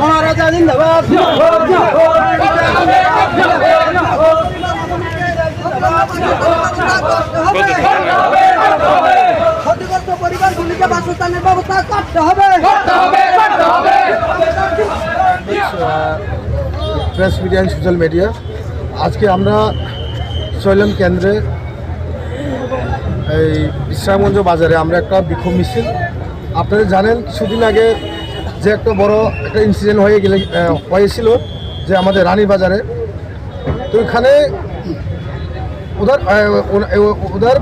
মহারাজা জিন্দাবাদ ক্ষতিগ্রস্ত পরিবারগুলিকে বাসস্থানের ব্যবস্থা করতে হবে press media and social media আজকে আমরা শৈলম কেন্দ্রে এই বিশ্রামগঞ্জ বাজারে আমরা একটা বিক্ষোভ মিছিল। আপনারা জানেন, কিছুদিন আগে যে একটা বড় একটা ইনসিডেন্ট হয়ে গেলে হয়েছিল যে আমাদের রানী বাজারে। তো ওইখানে ওদের ওদের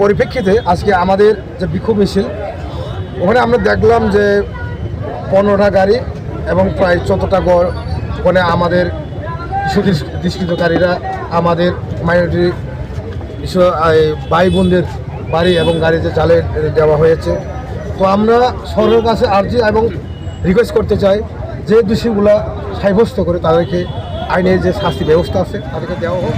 পরিপ্রেক্ষিতে আজকে আমাদের যে বিক্ষোভ মিছিল, ওখানে আমরা দেখলাম যে পনেরোটা গাড়ি এবং প্রায় চোদ্দোটা গড় ওখানে আমাদের শিশু দৃষ্টিকারীরা আমাদের মাইনরিটি ভাই বোনদের বাড়ি এবং গাড়িতে চালে দেওয়া হয়েছে। তো আমরা সরকারের কাছে আর্জি এবং রিকোয়েস্ট করতে চাই যে দোষীগুলা সাব্যস্ত করে তাদেরকে আইনের যে শাস্তি ব্যবস্থা আছে, তাদেরকে দেওয়া হোক।